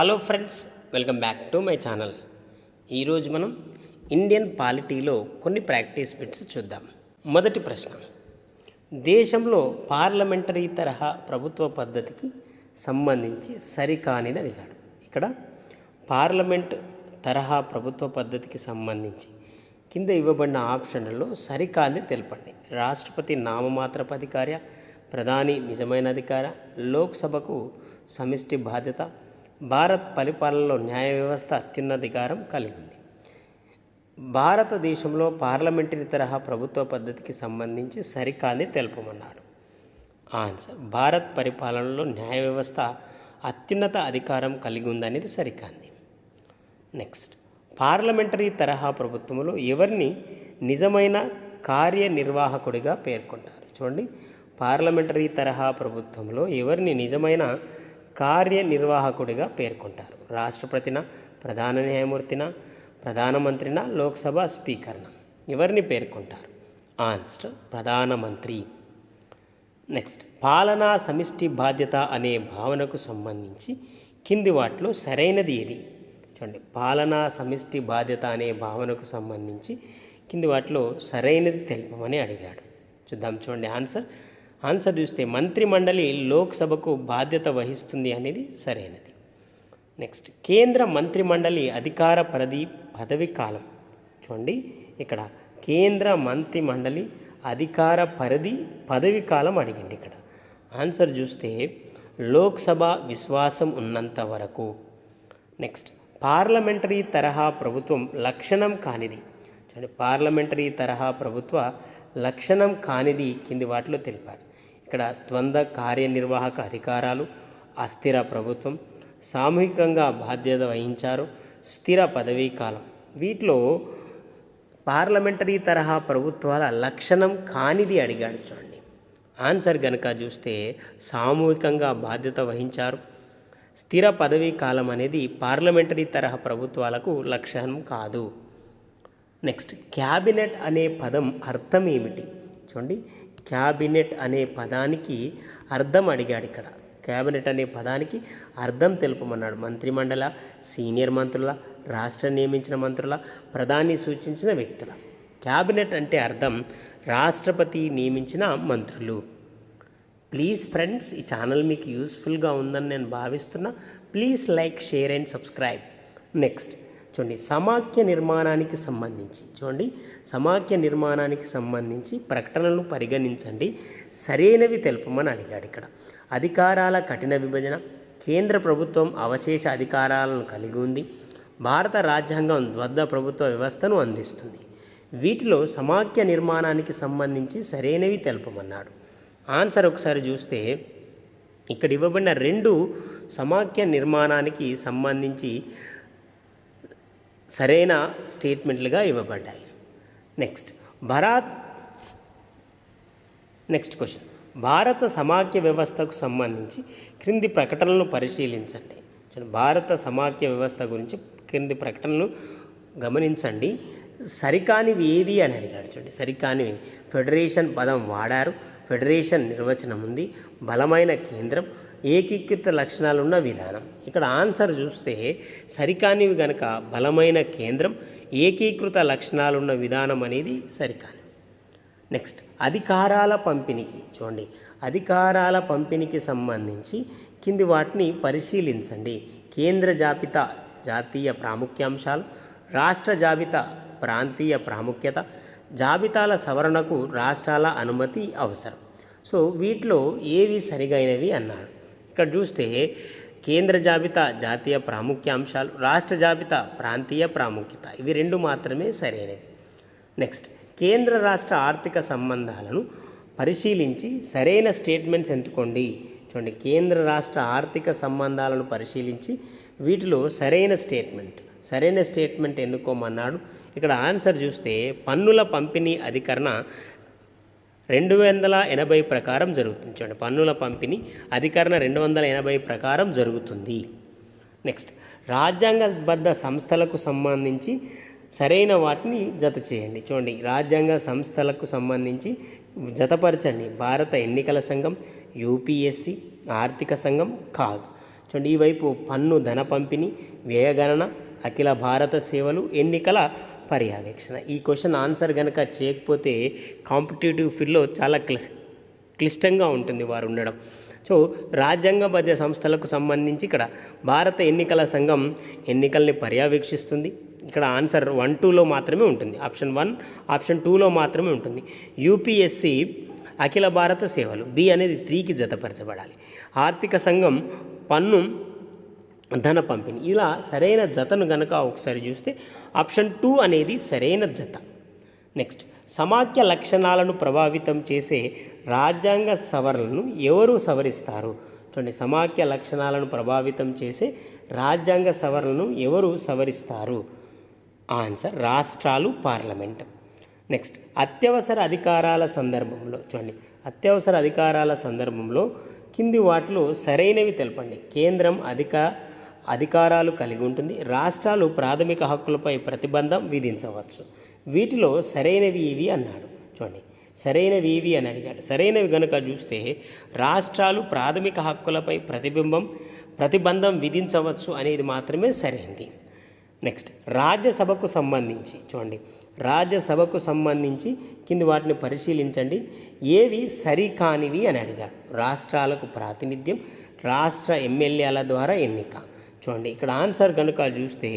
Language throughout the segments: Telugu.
Hello friends welcome back to my channel. ఈరోజు మనం ఇండియన్ పాలిటీలో కొన్ని ప్రాక్టీస్ బిట్స్ చూద్దాం. మొదటి ప్రశ్న దేశంలో పార్లమెంటరీ తరహా ప్రభుత్వ పద్ధతికి సంబంధించి సరికానిది అడిగాడు ఇక్కడ పార్లమెంట్ తరహా ప్రభుత్వ పద్ధతికి సంబంధించి కింద ఇవ్వబడిన ఆప్షన్లలో సరికాని తెలపండి. రాష్ట్రపతి నామమాత్రపు అధికార ప్రధాని నిజమైన అధికార లోక్సభకు సమిష్టి బాధ్యత భారత్ పరిపాలనలో న్యాయ వ్యవస్థ అత్యున్నధికారం కలిగింది. భారతదేశంలో పార్లమెంటరీ తరహా ప్రభుత్వ పద్ధతికి సంబంధించి సరికాని తెలుపమన్నాడు. ఆన్సర్ భారత్ పరిపాలనలో న్యాయ వ్యవస్థ అత్యున్నత అధికారం కలిగి ఉందనేది సరికాంది. నెక్స్ట్ పార్లమెంటరీ తరహా ప్రభుత్వంలో ఎవరిని నిజమైన కార్యనిర్వాహకుడిగా పేర్కొంటారు? చూడండి పార్లమెంటరీ తరహా ప్రభుత్వంలో ఎవరిని నిజమైన కార్యనిర్వాహకుడిగా పేర్కొంటారు. రాష్ట్రపతిన ప్రధాన న్యాయమూర్తిన ప్రధానమంత్రిన లోక్సభ స్పీకర్న ఎవరిని పేర్కొంటారు? ఆన్సర్ ప్రధానమంత్రి నెక్స్ట్ పాలనా సమిష్టి బాధ్యత అనే భావనకు సంబంధించి కింది వాటిలో సరైనది ఏది? చూడండి పాలనా సమిష్టి బాధ్యత అనే భావనకు సంబంధించి కింది వాటిలో సరైనది తెలుపమని అడిగాడు. చూద్దాం చూడండి ఆన్సర్. ఆన్సర్ చూస్తే మంత్రిమండలి లోక్సభకు బాధ్యత వహిస్తుంది అనేది సరైనది. నెక్స్ట్ కేంద్ర మంత్రిమండలి అధికార పరిధి పదవి కాలం. చూడండి ఇక్కడ కేంద్ర మంత్రి మండలి అధికార పరిధి పదవి కాలం అడిగింది ఇక్కడ. ఆన్సర్ చూస్తే లోక్సభ విశ్వాసం ఉన్నంత వరకు. నెక్స్ట్ పార్లమెంటరీ తరహా ప్రభుత్వం లక్షణం కానిది. చూడండి పార్లమెంటరీ తరహా ప్రభుత్వ లక్షణం కానిది కింది వాటిలో తెలిపాడు ఇక్కడ ద్వంద్వ కార్యనిర్వాహక అధికారాలు అస్థిర ప్రభుత్వం సామూహికంగా బాధ్యత వహించారు స్థిర పదవీ కాలం. వీటిలో పార్లమెంటరీ తరహా ప్రభుత్వాల లక్షణం కానిది అడిగాడు చూడండి. ఆన్సర్ గనక చూస్తే సామూహికంగా బాధ్యత వహించారు. స్థిర పదవీ కాలం అనేది పార్లమెంటరీ తరహా ప్రభుత్వాలకు లక్షణం కాదు. నెక్స్ట్ క్యాబినెట్ అనే పదం అర్థం ఏమిటి? చూడండి. క్యాబినెట్ అనే పదానికి అర్థం అడిగాడు ఇక్కడ. క్యాబినెట్ అనే పదానికి అర్థం తెలుపమన్నాడు. మంత్రిమండల సీనియర్ మంత్రుల రాష్ట్ర నియమించిన మంత్రుల ప్రధాని సూచించిన వ్యక్తుల. క్యాబినెట్ అంటే అర్థం రాష్ట్రపతి నియమించిన మంత్రులు. ప్లీజ్ ఫ్రెండ్స్ ఈ ఛానల్ మీకు యూస్ఫుల్గా ఉందని నేను భావిస్తున్నా. Please like share and subscribe. Next. చూడండి సమాఖ్య నిర్మాణానికి సంబంధించి చూడండి సమాఖ్య నిర్మాణానికి సంబంధించి ప్రకటనలు పరిగణించండి. సరైనవి తెలుపమని అడిగాడు ఇక్కడ. అధికారాల కఠిన విభజన కేంద్ర ప్రభుత్వం అవశేష అధికారాలను కలిగి ఉంది భారత రాజ్యాంగం ద్వద్ద ప్రభుత్వ వ్యవస్థను అందిస్తుంది. వీటిలో సమాఖ్య నిర్మాణానికి సంబంధించి సరైనవి తెలుపమన్నాడు. ఆన్సర్ ఒకసారి చూస్తే ఇక్కడ ఇవ్వబడిన రెండు సమాఖ్య నిర్మాణానికి సంబంధించి సరైన స్టేట్మెంట్లుగా ఇవ్వబడ్డాయి. నెక్స్ట్ భరాత్ నెక్స్ట్ క్వశ్చన్ భారత సమాఖ్య వ్యవస్థకు సంబంధించి క్రింది ప్రకటనలను పరిశీలించండి. భారత సమాఖ్య వ్యవస్థ గురించి క్రింది ప్రకటనలు గమనించండి. సరికానివి ఏవి అని అడిగాడు చూడండి. సరికానివి ఫెడరేషన్ పదం వాడారు. ఫెడరేషన్ నిర్వచనం ఉంది. బలమైన కేంద్రం. ఏకీకృత లక్షణాలున్న విధానం. ఇక్కడ ఆన్సర్ చూస్తే సరికానివి గనక బలమైన కేంద్రం ఏకీకృత లక్షణాలున్న విధానం అనేది సరికాని నెక్స్ట్ అధికారాల పంపిణీకి చూడండి. అధికారాల పంపిణీకి సంబంధించి కింది వాటిని పరిశీలించండి. కేంద్ర జాబితా జాతీయ ప్రాముఖ్యాంశాలు రాష్ట్ర జాబితా ప్రాంతీయ ప్రాముఖ్యత జాబితాల సవరణకు రాష్ట్రాల అనుమతి అవసరం. సో వీటిలో ఏవి సరిగైనవి అన్నాడు. ఇక్కడ చూస్తే కేంద్ర జాబితా జాతీయ ప్రాముఖ్యాంశాలు రాష్ట్ర జాబితా ప్రాంతీయ ప్రాముఖ్యత. ఇవి రెండు మాత్రమే సరైనవి. నెక్స్ట్ కేంద్ర రాష్ట్ర ఆర్థిక సంబంధాలను పరిశీలించి సరైన స్టేట్మెంట్స్ ఎంచుకోండి. చూడండి కేంద్ర రాష్ట్ర ఆర్థిక సంబంధాలను పరిశీలించి వీటిలో సరైన స్టేట్మెంట్ సరైన స్టేట్మెంట్ ఎన్నుకోమన్నాడు. ఇక్కడ ఆన్సర్ చూస్తే పన్నుల పంపిణీ అధికరణ రెండు వందల ఎనభై ప్రకారం జరుగుతుంది. చూడండి పన్నుల పంపిణీ అధికరణ రెండు వందల ఎనభై ప్రకారం జరుగుతుంది. నెక్స్ట్ రాజ్యాంగబద్ధ సంస్థలకు సంబంధించి సరైన వాటిని జత చేయండి. చూడండి రాజ్యాంగ సంస్థలకు సంబంధించి జతపరచండి. భారత ఎన్నికల సంఘం యూపీఎస్సి ఆర్థిక సంఘం కాగ్ చూడండి ఈ వైపు పన్ను ధన పంపిణీ వ్యయగణన అఖిల భారత సేవలు ఎన్నికల పర్యవేక్షణ. ఈ క్వశ్చన్ ఆన్సర్ కనుక చేయకపోతే కాంపిటేటివ్ ఫీల్డ్లో చాలా క్లి క్లిష్టంగా ఉంటుంది వారు ఉండడం. సో రాజ్యాంగబద్ధ సంస్థలకు సంబంధించి ఇక్కడ భారత ఎన్నికల సంఘం ఎన్నికల్ని పర్యవేక్షిస్తుంది. ఇక్కడ ఆన్సర్ వన్ టూలో మాత్రమే ఉంటుంది. ఆప్షన్ వన్ ఆప్షన్ టూలో మాత్రమే ఉంటుంది. యూపీఎస్సి అఖిల భారత సేవలు బి అనేది త్రీకి జతపరచబడాలి. ఆర్థిక సంఘం పన్ను ధన పంపిణీ. ఇలా సరైన జతను గనక ఒకసారి చూస్తే ఆప్షన్ టూ అనేది సరైన జత. నెక్స్ట్ సమాఖ్య లక్షణాలను ప్రభావితం చేసే రాజ్యాంగ సవరణను ఎవరు సవరిస్తారు? చూడండి సమాఖ్య లక్షణాలను ప్రభావితం చేసే రాజ్యాంగ సవరణను ఎవరు సవరిస్తారు? ఆన్సర్ రాష్ట్రాలు పార్లమెంట్. నెక్స్ట్ అత్యవసర అధికారాల సందర్భంలో చూడండి అత్యవసర అధికారాల సందర్భంలో కింది వాటిలో సరైనవి తెలపండి. కేంద్రం అధిక అధికారాలు కలిగి ఉంటుంది. రాష్ట్రాలు ప్రాథమిక హక్కులపై ప్రతిబంధం విధించవచ్చు. వీటిలో సరైనవి ఇవి అన్నాడు. చూడండి. సరైనవి ఇవి అని అడిగాడు. సరైనవి గనుక చూస్తే రాష్ట్రాలు ప్రాథమిక హక్కులపై ప్రతిబింబం ప్రతిబంధం విధించవచ్చు అనేది మాత్రమే సరైనది నెక్స్ట్ రాజ్యసభకు సంబంధించి చూడండి. రాజ్యసభకు సంబంధించి కింది వాటిని పరిశీలించండి. ఏవి సరికానివి అని అడిగారు రాష్ట్రాలకు ప్రాతినిధ్యం రాష్ట్ర ఎమ్మెల్యేల ద్వారా ఎన్నిక. చూడండి ఇక్కడ ఆన్సర్ కనుక చూస్తే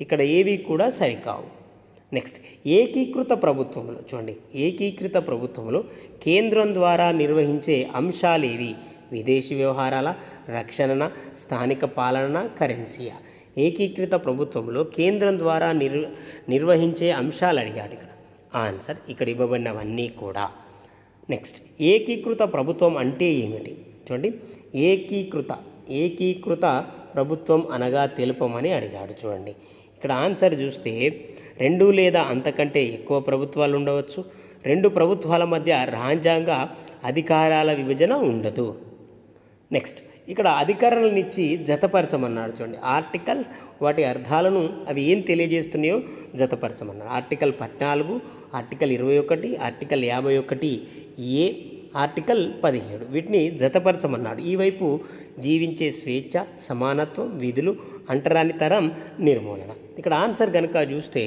ఇక్కడ ఏవి కూడా సరికావు. నెక్స్ట్ ఏకీకృత ప్రభుత్వంలో చూడండి ఏకీకృత ప్రభుత్వంలో కేంద్రం ద్వారా నిర్వహించే అంశాలు ఏవి? విదేశీ వ్యవహారాల రక్షణ స్థానిక పాలన కరెన్సీయా ఏకీకృత ప్రభుత్వంలో కేంద్రం ద్వారా నిర్ నిర్వహించే అంశాలు అడిగాడు ఇక్కడ. ఆన్సర్ ఇక్కడ ఇవ్వబడినవన్నీ కూడా. నెక్స్ట్ ఏకీకృత ప్రభుత్వం అంటే ఏమిటి? చూడండి ఏకీకృత ఏకీకృత ప్రభుత్వం అనగా తెలుపమని అడిగాడు. చూడండి ఇక్కడ ఆన్సర్ చూస్తే రెండు లేదా అంతకంటే ఎక్కువ ప్రభుత్వాలు ఉండవచ్చు. రెండు ప్రభుత్వాల మధ్య రాజ్యాంగ అధికారాల విభజన ఉండదు. నెక్స్ట్ ఇక్కడ అధికారాలనిచ్చి జతపరచమన్నాడు. చూడండి ఆర్టికల్ వాటి అర్థాలను అవి ఏం తెలియజేస్తున్నాయో జతపరచమన్నాడు. ఆర్టికల్ పద్నాలుగు ఆర్టికల్ ఇరవై ఒకటి ఆర్టికల్ యాభై ఒకటి ఏ ఆర్టికల్ పదిహేడు. వీటిని జతపరచమన్నాడు. ఈ వైపు జీవించే స్వేచ్ఛ సమానత్వం విధులు అంటరానితరం నిర్మూలన. ఇక్కడ ఆన్సర్ కనుక చూస్తే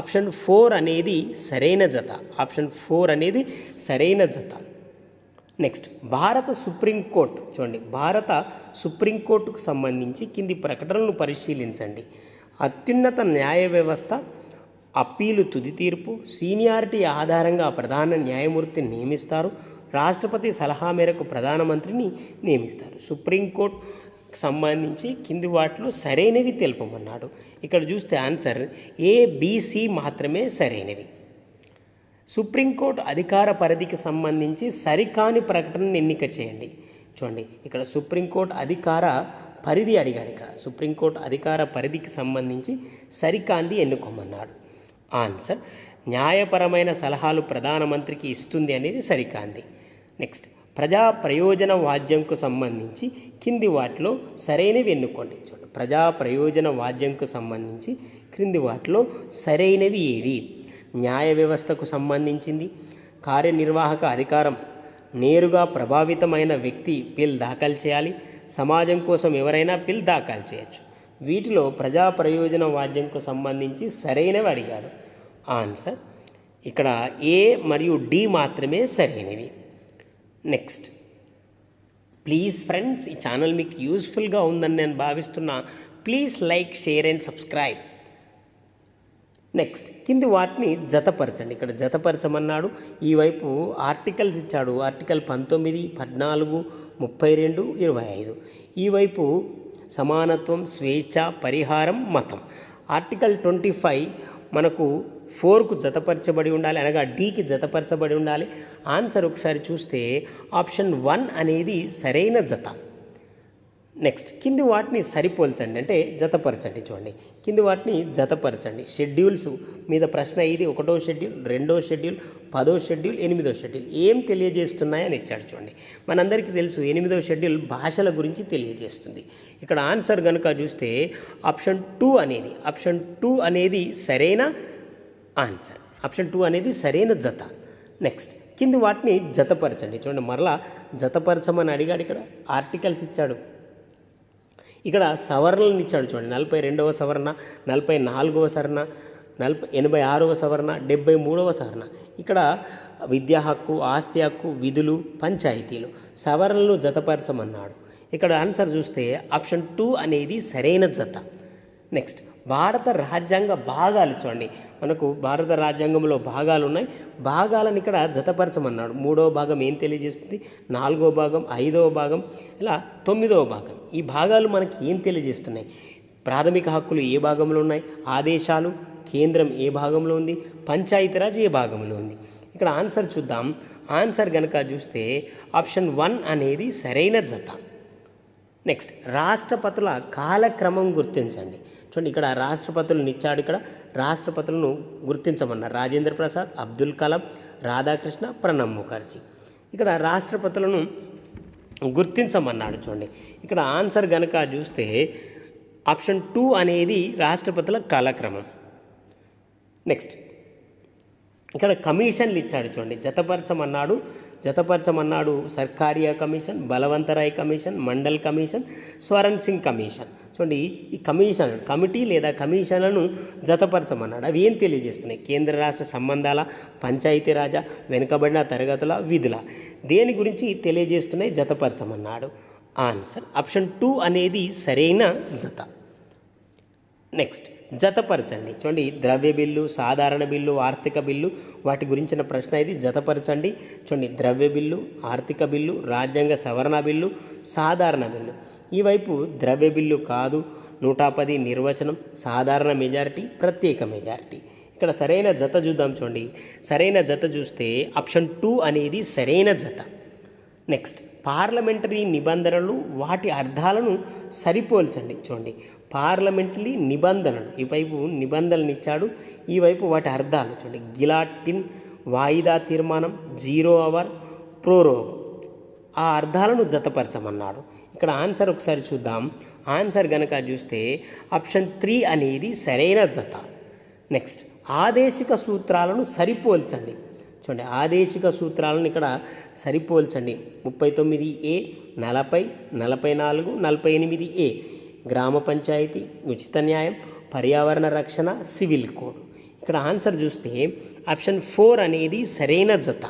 ఆప్షన్ ఫోర్ అనేది సరైన జత. ఆప్షన్ ఫోర్ అనేది సరైన జత. నెక్స్ట్ భారత సుప్రీంకోర్టు చూడండి భారత సుప్రీంకోర్టుకు సంబంధించి కింది ప్రకటనలను పరిశీలించండి. అత్యున్నత న్యాయ వ్యవస్థ అప్పీలు తుది తీర్పు సీనియారిటీ ఆధారంగా ప్రధాన న్యాయమూర్తిని నియమిస్తారు రాష్ట్రపతి సలహా మేరకు ప్రధానమంత్రిని నియమిస్తారు. సుప్రీంకోర్టు సంబంధించి కింది వాటిలో సరైనవి తెలుపమన్నాడు. ఇక్కడ చూస్తే ఆన్సర్ ఏబిసి మాత్రమే సరైనవి. సుప్రీంకోర్టు అధికార పరిధికి సంబంధించి సరికాని ప్రకటనను ఎన్నిక చేయండి. చూడండి ఇక్కడ సుప్రీంకోర్టు అధికార పరిధి అడిగాడు ఇక్కడ. సుప్రీంకోర్టు అధికార పరిధికి సంబంధించి సరికాంది ఎన్నుకోమన్నాడు. ఆన్సర్ న్యాయపరమైన సలహాలు ప్రధానమంత్రికి ఇస్తుంది అనేది సరికాంది నెక్స్ట్ ప్రజా ప్రయోజన వాద్యంకు సంబంధించి కింది వాటిలో సరైనవి ఎన్నుకోండి. చూడండి ప్రజా ప్రయోజన వాద్యంకు సంబంధించి క్రింది వాటిలో సరైనవి ఏవి? న్యాయ వ్యవస్థకు సంబంధించింది కార్యనిర్వాహక అధికారం నేరుగా ప్రభావితమైన వ్యక్తి పిల్ దాఖలు చేయాలి సమాజం కోసం ఎవరైనా పిల్ దాఖలు చేయొచ్చు. వీటిలో ప్రజా ప్రయోజన వాద్యంకు సంబంధించి సరైనవి అడిగాడు. ఆన్సర్ ఇక్కడ ఏ మరియు డి మాత్రమే సరైనవి. నెక్స్ట్ ప్లీజ్ ఫ్రెండ్స్ ఈ ఛానల్ మీకు యూస్ఫుల్గా ఉందని నేను భావిస్తున్నా. Please like share and subscribe next కింది వాటిని జతపరచండి. ఇక్కడ జతపరచమన్నాడు. ఈ వైపు ఆర్టికల్స్ ఇచ్చాడు. ఆర్టికల్ పంతొమ్మిది పద్నాలుగు ముప్పై రెండు ఇరవై ఐదు. ఈ వైపు సమానత్వం స్వేచ్ఛ పరిహారం మతం. ఆర్టికల్ ట్వంటీ ఫైవ్ మనకు ఫోర్కు జతపరచబడి ఉండాలి అనగా డీకి జతపరచబడి ఉండాలి. ఆన్సర్ ఒకసారి చూస్తే ఆప్షన్ వన్ అనేది సరైన జత. నెక్స్ట్ కింది వాటిని సరిపోల్చండి అంటే జతపరచండి చూడండి. కింది వాటిని జతపరచండి. షెడ్యూల్స్ మీద ప్రశ్న ఇది ఒకటో షెడ్యూల్ రెండో షెడ్యూల్ పదో షెడ్యూల్ ఎనిమిదో షెడ్యూల్ ఏం తెలియజేస్తున్నాయని ఇచ్చాడు చూడండి. మనందరికీ తెలుసు ఎనిమిదో షెడ్యూల్ భాషల గురించి తెలియజేస్తుంది. ఇక్కడ ఆన్సర్ కనుక చూస్తే ఆప్షన్ టూ అనేది ఆప్షన్ టూ అనేది సరైన ఆన్సర్. ఆప్షన్ టూ అనేది సరైన జత. నెక్స్ట్ కింది వాటిని జతపరచండి. చూడండి మరలా జతపరచమని అడిగాడు ఇక్కడ. ఆర్టికల్స్ ఇచ్చాడు. ఇక్కడ సవరణలను ఇచ్చాడు చూడండి. నలభై రెండవ సవరణ నలభై నాలుగవ సవరణ నలభై ఎనభై ఆరవ సవరణ డెబ్బై మూడవ సవరణ. ఇక్కడ విద్యా హక్కు ఆస్తి హక్కు విధులు పంచాయతీలు. సవరణలు జతపరచమన్నాడు. ఇక్కడ ఆన్సర్ చూస్తే ఆప్షన్ టూ అనేది సరైన జత. నెక్స్ట్ భారత రాజ్యాంగ భాగాలు చూడండి. మనకు భారత రాజ్యాంగంలో భాగాలు ఉన్నాయి. భాగాలను ఇక్కడ జతపరచమన్నాడు. మూడవ భాగం ఏం తెలియజేస్తుంది? నాలుగో భాగం ఐదవ భాగం ఇలా తొమ్మిదవ భాగం. ఈ భాగాలు మనకి ఏం తెలియజేస్తున్నాయి? ప్రాథమిక హక్కులు ఏ భాగంలో ఉన్నాయి? ఆదేశాలు కేంద్రం ఏ భాగంలో ఉంది? పంచాయతీరాజ్ ఏ భాగంలో ఉంది? ఇక్కడ ఆన్సర్ చూద్దాం. ఆన్సర్ కనుక చూస్తే ఆప్షన్ వన్ అనేది సరైన జత. నెక్స్ట్ రాష్ట్రపతుల కాలక్రమం గుర్తించండి. చూడండి ఇక్కడ రాష్ట్రపతులను ఇచ్చాడు ఇక్కడ. రాష్ట్రపతులను గుర్తించమన్నారు. రాజేంద్ర ప్రసాద్ అబ్దుల్ కలాం రాధాకృష్ణ ప్రణబ్ ముఖర్జీ. ఇక్కడ రాష్ట్రపతులను గుర్తించమన్నాడు చూడండి. ఇక్కడ ఆన్సర్ గనక చూస్తే ఆప్షన్ టూ అనేది రాష్ట్రపతుల కాలక్రమం. నెక్స్ట్. ఇక్కడ కమిషన్లు ఇచ్చాడు చూడండి. జతపరచమన్నాడు జతపరచమన్నాడు Sarkaria commission Balwantrai commission Mandal commission Swaran Singh commission. చూడండి ఈ కమిషన్ కమిటీ లేదా కమిషన్లను జతపరచమన్నాడు. అవి ఏం తెలియజేస్తున్నాయి? కేంద్ర రాష్ట్ర సంబంధాల పంచాయతీరాజ వెనుకబడిన తరగతుల విధుల. దేని గురించి తెలియజేస్తున్నాయి? జతపరచమన్నాడు. ఆన్సర్ ఆప్షన్ టూ అనేది సరైన జత. నెక్స్ట్ జతపరచండి. చూడండి ద్రవ్య బిల్లు సాధారణ బిల్లు ఆర్థిక బిల్లు వాటి గురించిన ప్రశ్న ఇది. జతపరచండి. చూడండి ద్రవ్య బిల్లు ఆర్థిక బిల్లు రాజ్యాంగ సవరణ బిల్లు సాధారణ బిల్లు. ఈ వైపు ద్రవ్య బిల్లు కాదు నూట పది నిర్వచనం సాధారణ మెజారిటీ ప్రత్యేక మెజారిటీ. ఇక్కడ సరైన జత చూద్దాం చూడండి. సరైన జత చూస్తే ఆప్షన్ టూ అనేది సరైన జత. నెక్స్ట్ పార్లమెంటరీ నిబంధనలు వాటి అర్థాలను సరిపోల్చండి చూడండి. పార్లమెంటరీ నిబంధనలు ఈ వైపు నిబంధనలు ఇచ్చాడు ఈ వైపు వాటి అర్థాలు చూడండి. గిలాటిన్ వాయిదా తీర్మానం జీరో అవర్ ప్రోరోగ్. ఆ అర్థాలను జతపరచమన్నాడు. ఇక్కడ ఆన్సర్ ఒకసారి చూద్దాం. ఆన్సర్ గనక చూస్తే ఆప్షన్ త్రీ అనేది సరైన జత. నెక్స్ట్ ఆదేశిక సూత్రాలను సరిపోల్చండి. చూడండి ఆదేశిక సూత్రాలను ఇక్కడ సరిపోల్చండి. ముప్పై తొమ్మిది ఏ నలభై నలభై నాలుగు నలభై ఎనిమిది ఏ. గ్రామ పంచాయతీ ఉచిత న్యాయం పర్యావరణ రక్షణ సివిల్ కోడ్. ఇక్కడ ఆన్సర్ చూస్తే ఆప్షన్ ఫోర్ అనేది సరైన జత.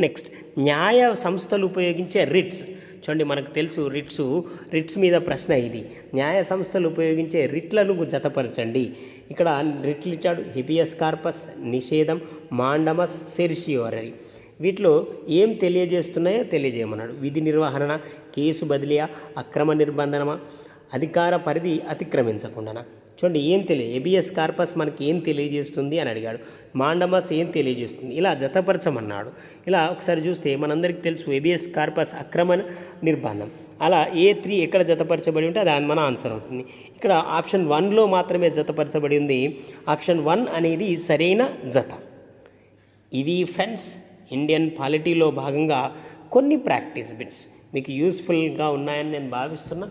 నెక్స్ట్ న్యాయ సంస్థలు ఉపయోగించే రిట్స్. చూడండి మనకు తెలుసు రిట్స్ రిట్స్ మీద ప్రశ్న ఇది. న్యాయ సంస్థలు ఉపయోగించే రిట్లను జతపరచండి. ఇక్కడ రిట్లు ఇచ్చాడు హిపియస్ కార్పస్ నిషేధం మాండమస్ సెర్షియోరరీ వీటిలో ఏం తెలియజేస్తున్నాయో తెలియజేయమన్నాడు. విధి నిర్వహణ కేసు బదిలీయా అక్రమ నిర్బంధనమా అధికార పరిధి అతిక్రమించకుండా చూడండి ఏం తెలియ ఎబిఎస్ కార్పస్ మనకి ఏం తెలియజేస్తుంది అని అడిగాడు. మాండమస్ ఏం తెలియజేస్తుంది? ఇలా జతపరచమన్నాడు. ఇలా ఒకసారి చూస్తే మనందరికీ తెలుసు ఎబిఎస్ కార్పస్ అక్రమ నిర్బంధం. అలా ఏ త్రీ ఎక్కడ జతపరచబడి ఉంటే అది మన ఆన్సర్ అవుతుంది. ఇక్కడ ఆప్షన్ వన్లో మాత్రమే జతపరచబడి ఉంది. ఆప్షన్ వన్ అనేది సరైన జత. ఇవి ఫ్రెండ్స్ ఇండియన్ పాలిటీలో భాగంగా కొన్ని ప్రాక్టీస్ బిట్స్. మీకు యూస్ఫుల్గా ఉన్నాయని నేను భావిస్తున్నా.